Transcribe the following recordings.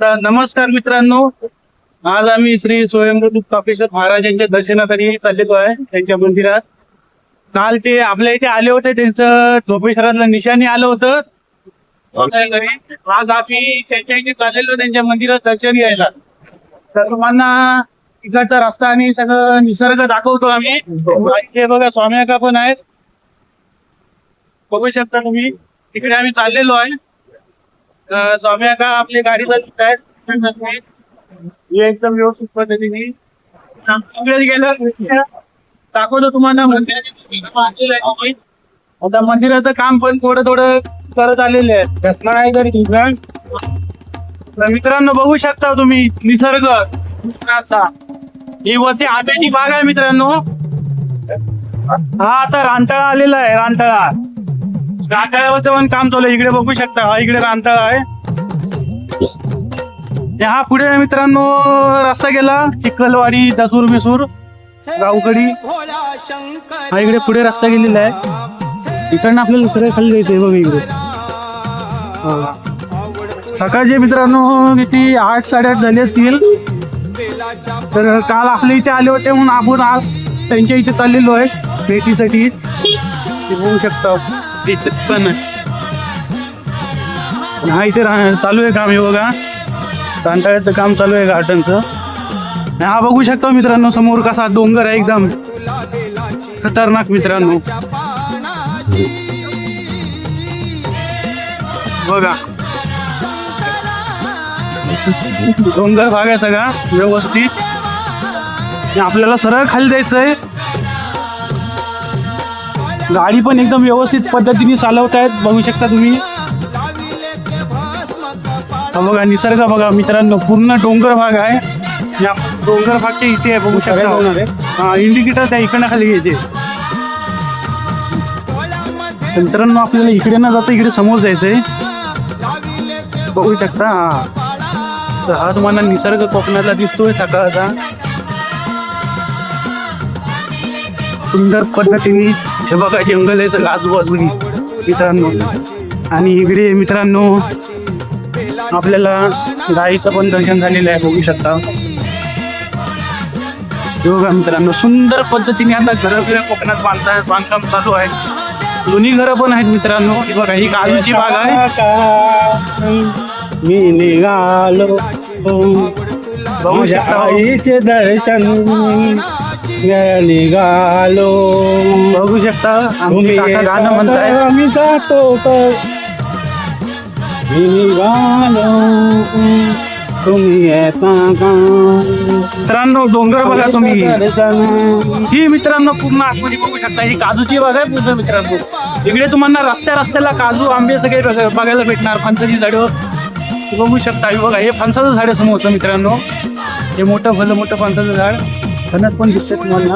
तर नमस्कार मित्रांनो. आज आम्ही श्री स्वयंभू कापेश्वर महाराजांच्या दर्शनासाठी चाललेलो आहे त्यांच्या मंदिरात. काल ते आपल्या इथे आले होते त्यांचं झोपेश्वरातलं निशाणी आलं होतं. आपल्या घरी. आज आम्ही त्यांच्या इथे चाललेलो त्यांच्या मंदिरात दर्शन घ्यायला. तर तुम्हाला इकडचा रस्ता आणि सगळं निसर्ग दाखवतो आम्ही. इथे बघा स्वाम्याका पण आहेत. बघू शकता तुम्ही. तिकडे आम्ही चाललेलो आहे. स्वामी आता आपली गाडी चालवत आहेत हे एकदम व्यवस्थित पद्धतीने गेलं. दाखवतो तुम्हाला आता मंदिराचं काम पण थोडं थोडं करत आलेले आहे घसणार आहे तरी तुझं तर मित्रांनो बघू शकता तुम्ही निसर्ग. आता ही वरती आंब्याची बाग आहे मित्रांनो. हा आता रानटाळा आलेला आहे रानटाळा. रानतळावरचं पण काम चालू आहे. इकडे बघू शकता. हा इकडे रानतळ आहे. हा पुढे मित्रांनो रस्ता गेला. चिखलवाडी दसूर मिसूर गावकडी. हा इकडे पुढे रस्ता गेलेला आहे. इकडनं आपल्याला सगळे खाली जायचंय बघ इकडे. सकाळचे मित्रांनो किती आठ साडेआठ झाले असतील. तर काल आपल्या इथे आले होते म्हणून आपण आज त्यांच्या इथे चाललेलो आहे. भेटीसाठी. ते बघू शकता. इथं पण हा इथे राह चालू आहे काम हे बघा. रानटाळ्याचं काम चालू आहे गार्डनचं हा बघू शकतो मित्रांनो समोर कसा डोंगर आहे एकदम. खतरनाक मित्रांनो. बघा. डोंगर भाग आहे सगळा व्यवस्थित. आपल्याला सरळ खाली जायचंय. गाडी पण एकदम व्यवस्थित पद्धतीने चालवत आहेत. बघू शकता तुम्ही. हा बघा निसर्ग बघा मित्रांनो पूर्ण डोंगर भाग आहे. या डोंगर भागच्या इथे आहे बघू शकता. हा इंडिकेटर त्या इकडनं खाली घ्यायचे. तर मित्रांनो आपल्याला इकडे न जाता इकडे समोर जायचंय. बघू शकता हा. तर हा तुम्हाला निसर्ग कोकणातला दिसतोय सकाळचा. सुंदर पद्धतीने हे बघा जंगल आहे सगळं आजूबाजूनी. मित्रांनो आणि इकडे मित्रांनो आपल्याला गाईचं पण दर्शन झालेलं आहे बघू शकता. बघा मित्रांनो सुंदर पद्धतीने आता घरं बिरं कोकणात बांधतात बांधकाम चालू आहे. दोन्ही घरं पण आहेत मित्रांनो. हे बघा ही काजूची बाग आहे. मी निघालो. बघू शकता आईचे दर्शन निघालो बघू शकता आमचे काका गाणं म्हणताय आम्ही जातो तर. निघालो तुम्ही येता का? मित्रांनो डोंगर बघा तुम्ही. ही मित्रांनो पूर्ण आतमध्ये बघू शकता. ही काजूची बाग आहे पूर्ण मित्रांनो. इकडे तुम्हाला रस्त्या रस्त्याला काजू आंबे सगळे बघ- बघायला भेटणार. फणसाची झाडं बघू शकता. हे बघा हे फणसाचं झाड आहे समोरचं मित्रांनो. हे मोठं भलं मोठं फणसाचं झाड. फणस पण दिसतं तुम्हाला.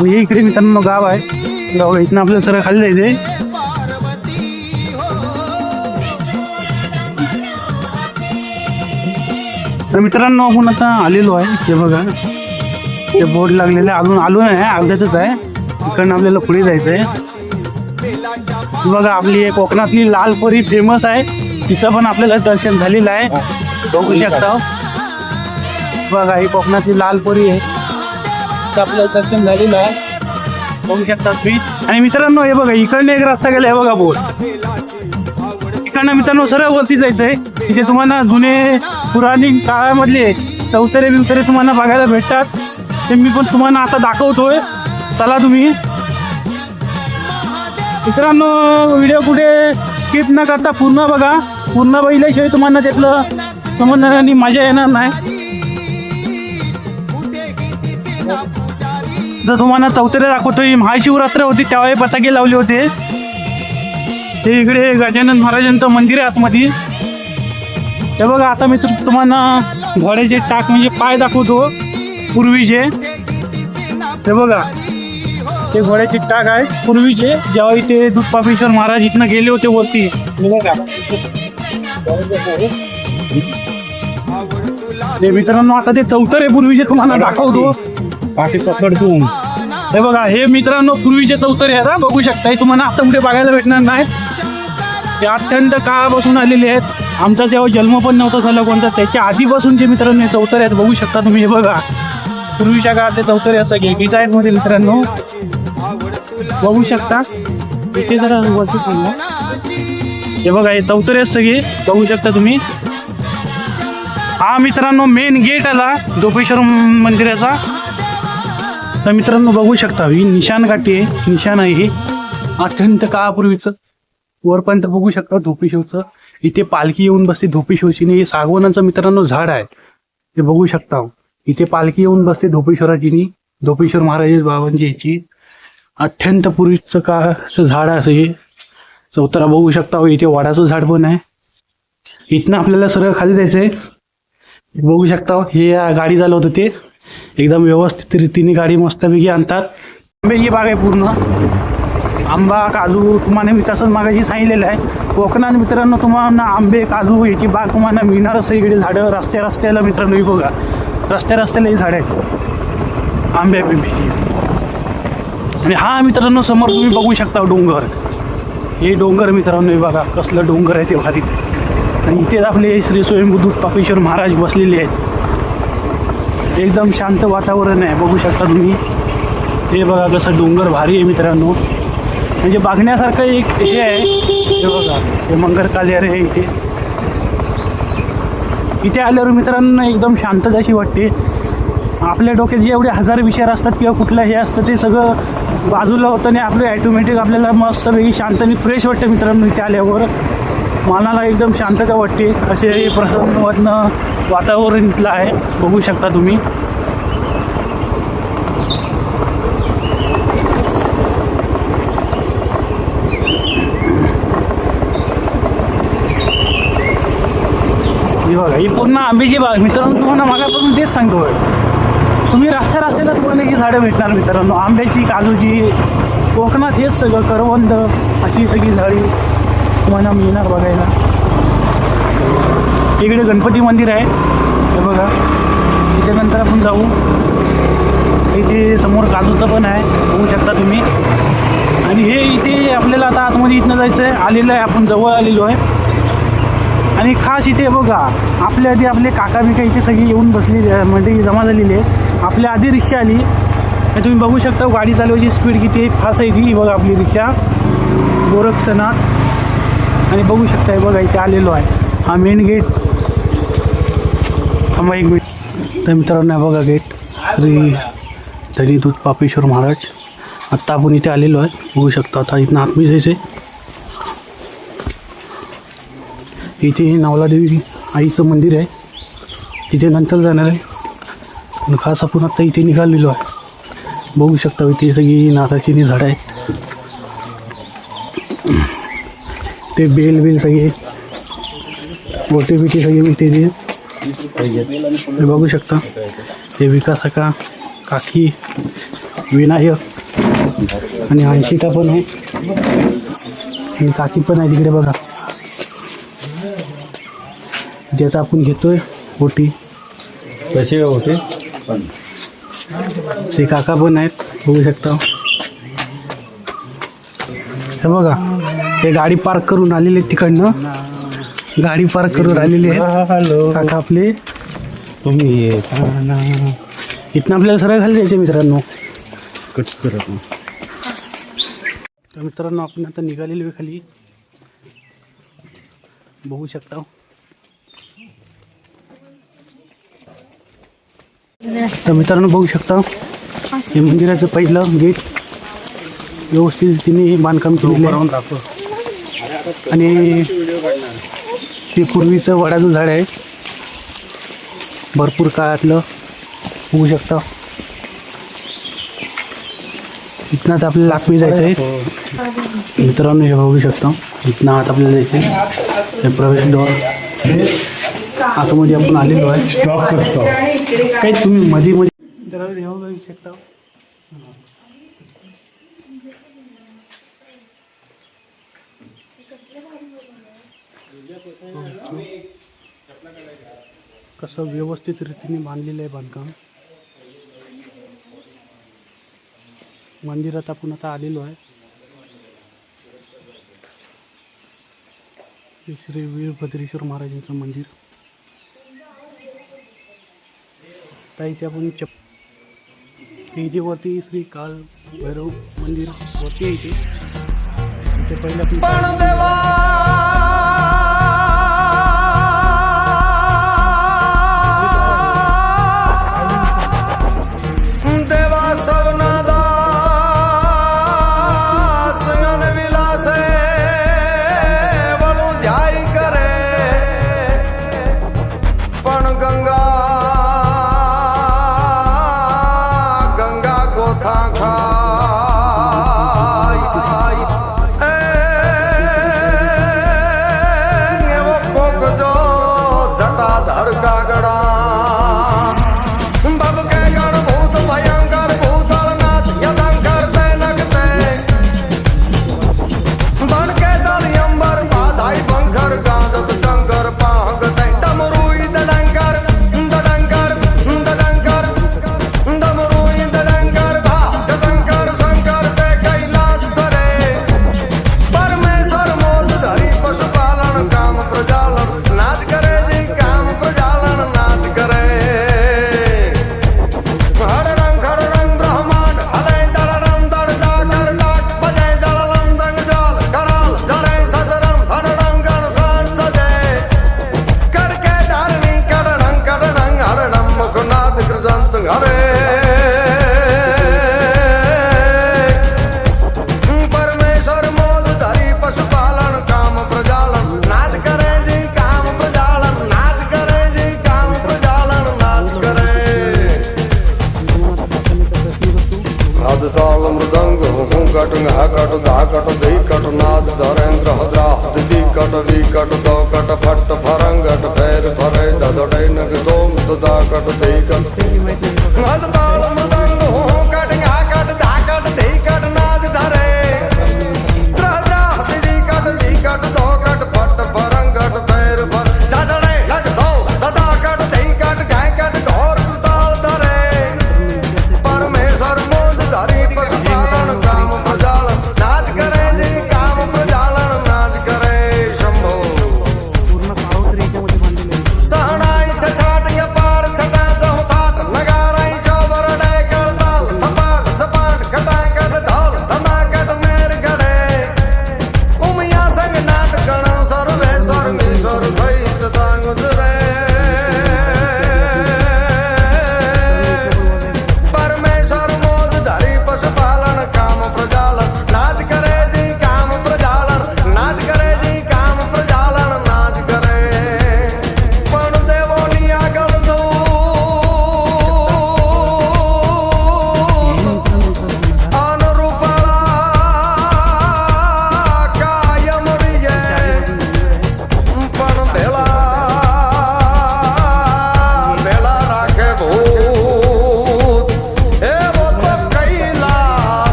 हे इकडे मित्रांनो गाव आहे. गाव इथनं आपल्याला सरळ खाली जायचंय. तर मित्रांनो आपण आता आलेलो आहे. हे बघा. ते बोर्ड लागलेलं आहे. अजून आलो नाही अर्ध्यातच आहे. इकडनं आपल्याला पुढे जायचं आहे बघा आपली एक कोकणातली लाल परी फेमस आहे. तिचं पण आपल्याला दर्शन झालेलं आहे. बघू शकता. बघा ही कोकणातली लाल परी आहे. तिचं आपल्याला दर्शन झालेलं आहे. बघू शकता तुम्ही. आणि मित्रांनो हे बघा इकडनं एक रस्ता गेला आहे बघा बोर्ड इकडनं मित्रांनो सरळ वरती जायचं आहे. तिथे तुम्हाला जुने पुराणी काळामधले चौतरे बिवतरे तुम्हाला बघायला भेटतात. ते मी पण तुम्हाला आता दाखवतोय. चला तुम्ही. मित्रांनो व्हिडिओ कुठे स्किप न करता पूर्ण बघा. पूर्ण बघितल्याशिवाय तुम्हाला त्यातलं समजणार आणि मजा येणार नाही. जर तुम्हाला चौतरे दाखवतोय महाशिवरात्र होती त्यावेळी पताके लावले होते. ते इकडे गजानन महाराजांचं मंदिर आहे आतमध्ये. हे बघा आता मी तुम्हाला घोड्याचे टाक म्हणजे पाय दाखवतो पूर्वीचे. ते बघा. ते घोड्याचे टाक आहे पूर्वीचे जेव्हा इथे दुधपापेश्वर महाराज इथनं गेले होते वरती. ते मित्रांनो आता ते चौथर आहे पूर्वीचे तुम्हाला दाखवतो. पकडतो हे बघा हे मित्रांनो पूर्वीचे चौतरे आहेत हा बघू शकता. हे तुम्हाला आता कुठे बघायला भेटणार नाही. ते अत्यंत काळापासून आलेले आहेत. आमचा तेव्हा जन्म पण नव्हता झाला कोणता त्याच्या आधीपासून जे मित्रांनो हे चौतरे आहेत बघू शकता तुम्ही. हे बघा पूर्वीच्या काळात ते चौतरे असं गेगीच आहेत मध्ये मित्रांनो. बघू शकता. इथे जरा वरती थांबा. हे बघा हे चौतरे सगळे बघू शकता तुम्ही. हा मित्रांनो मेन गेट आला दोपेश्वर मंदिराचा. तर मित्रांनो बघू शकता ही निशाण गाठी आहे. निशाण आहे ही. अत्यंत काळापूर्वीचं. वरपर्यंत बघू शकता धोपेश्वरचं इथे पालखी येऊन बसते धोपेश्वरची हे सागवनाचं मित्रांनो झाड आहे. ते बघू शकता. इथे पालखी येऊन बसते धोपेश्वराची धोपेश्वर महाराज बाबांची याची. अत्यंत पूर्वीचं काळचं झाड असं हे. चौतरा बघू शकता हो इथे वाडाचं झाड पण आहे. इथनं आपल्याला सरळ खाली जायचं आहे बघू शकता हो, हे गाडी झालं होतं. ते एकदम व्यवस्थित रीतीने गाडी मस्तपैकी आणतात. आंब्याची बाग आहे पूर्ण. आंबा काजू तुम्हाला मी तसंच मागाशी सांगितलेलं आहे. कोकणात मित्रांनो तुम्हाला आंबे काजू याची बाग तुम्हाला मिळणार असं इकडे झाडं रस्त्या रस्त्याला मित्रांनो बघा. रस्त्या रस्त्याला ही झाडं आहेत. आंब्या बिंब्याची आणि हा मित्रांनो समोर तुम्ही बघू शकता डोंगर. हे डोंगर मित्रांनो हे बघा कसलं डोंगर आहे ते भारी. आणि इथेच आपले श्री स्वयंभू दूध पापेश्वर महाराज बसलेले आहेत. एकदम शांत वातावरण आहे बघू शकता तुम्ही. हे बघा कसं डोंगर भारी आहे मित्रांनो. म्हणजे बघण्यासारखं एक हे आहे. हे बघा हे मंगर कालियार आहे इथे. इथे आल्यावर मित्रांनो एकदम शांतता अशी वाटते. आपल्या डोक्यात जे एवढे हजार विचार असतात किंवा कुठलं हे असतं ते सगळं बाजूला होतं आणि आपलं ॲटोमॅटिक आपल्याला मस्तपैकी शांत आणि फ्रेश वाटतं मित्रांनो इथे आल्यावर. मनाला एकदम शांतता वाटते. असे प्रसन्न वाटणं वातावरण इथलं आहे. बघू शकता तुम्ही. ही बघा ही पूर्ण आंब्याची बाग. मित्रांनो तुम्हाला मागापासून तेच सांगतोय. तुम्ही रस्त्या रस्त्याला तुम्हाला ही झाडं भेटणार मित्रांनो. आंब्याची काजूची कोकणात हेच सगळं करवंद अशी सगळी झाडी तुम्हाला मिळणार बघायला. इकडे गणपती मंदिर आहे. हे बघा. त्याच्यानंतर आपण जाऊ. इथे समोर काजूचं पण आहे. बघू शकता तुम्ही. आणि हे इथे आपल्याला आता आतमध्ये इथनं जायचं आहे आलेलं आहे. आपण जवळ आलेलो आहे. आणि खास इथे बघा. आपल्या आधी आपले काका बिका इथे सगळी येऊन बसली म्हणजे जमा झालेली. आहे आपल्या आधी रिक्षा आली. तुम्ही बघू शकता गाडी चालवायची स्पीड किती फास्ट आहे ती. बघा आपली रिक्षा. गोरक्षनाथ आणि बघू शकता बघा इथे आलेलो आहे. हा मेन गेट थांबा एक मिनिट तर मित्रांनो बघा गेट श्री धनी दूध पापेश्वर महाराज. आत्ता आपण इथे आलेलो आहे. बघू शकता आता इथनं आत्मी जायचे इथे नवलादेवी आईचं मंदिर आहे. तिथे नंतर जाणार आहे. आणि खास आपण आता इथे निघालेलो आहे. बघू शकता इथे सगळी नारळाची नी झाडं आहेत. ते बेल बेल सगळे, मोठे बिटे सगळे इथे ते हे बघू शकता. ते विकासका, काकी, विनायक आणि अंशिका पण आहे. काकी पण आहे तिकडे बघा. ज्याचा आपण घेतोय, ओटी. कसे होते ते काका पण आहेत बघू शकता. हे बघा हे गाडी पार्क करून आलेले तिकडनं. गाडी पार्क करून आलेली हॅलो. काका आपले. तुम्ही इथनं आपल्याला सरळ खाली जायचे मित्रांनो. कट करत तर मित्रांनो आपण आता निघालेलो आहे खाली. बघू शकता. तर मित्रांनो बघू शकता हे मंदिराचं पहिलं गेट व्यवस्थित तिने बांधकाम केलेलं आहे. राहतो आणि ते पूर्वीचं वडाचं झाड आहे. भरपूर काळातलं होऊ शकता. इथनं आपल्याला लाकवी जायचं आहे. मित्रांनो हे बघू शकता इथनं आत आपल्याला जायचं आहे. हे प्रवेशद्वार. आतमध्ये आपण आलेलो आहे. स्टॉप काय तुम्ही मध्ये मध्ये जरा देवा शकता कसं व्यवस्थित रीतीने बांधलेलं आहे बांधकाम. मंदिरात आपण आता आलेलो आहे. श्री वीरभद्रेश्वर महाराजांचं मंदिर. आता इथे आपण चप हे वरती श्री काल भैरव मंदिर वरती आहे इथे. पहिले high.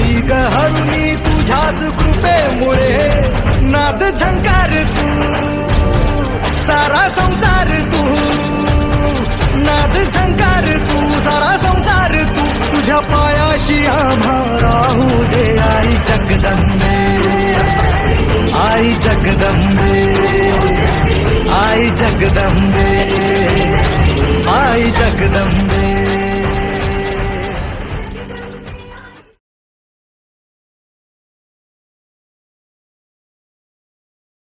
आई ग हरुणी तुझ्याच कृपेमुळे नाद झंकार तू सारा संसार तू. नाद झंकार तू सारा संसार तू. तुझ्या पायाशी आम्हा राहू दे आई जगदंबे. आई जगदंबे. आई जगदंबे. आई जगदंबे.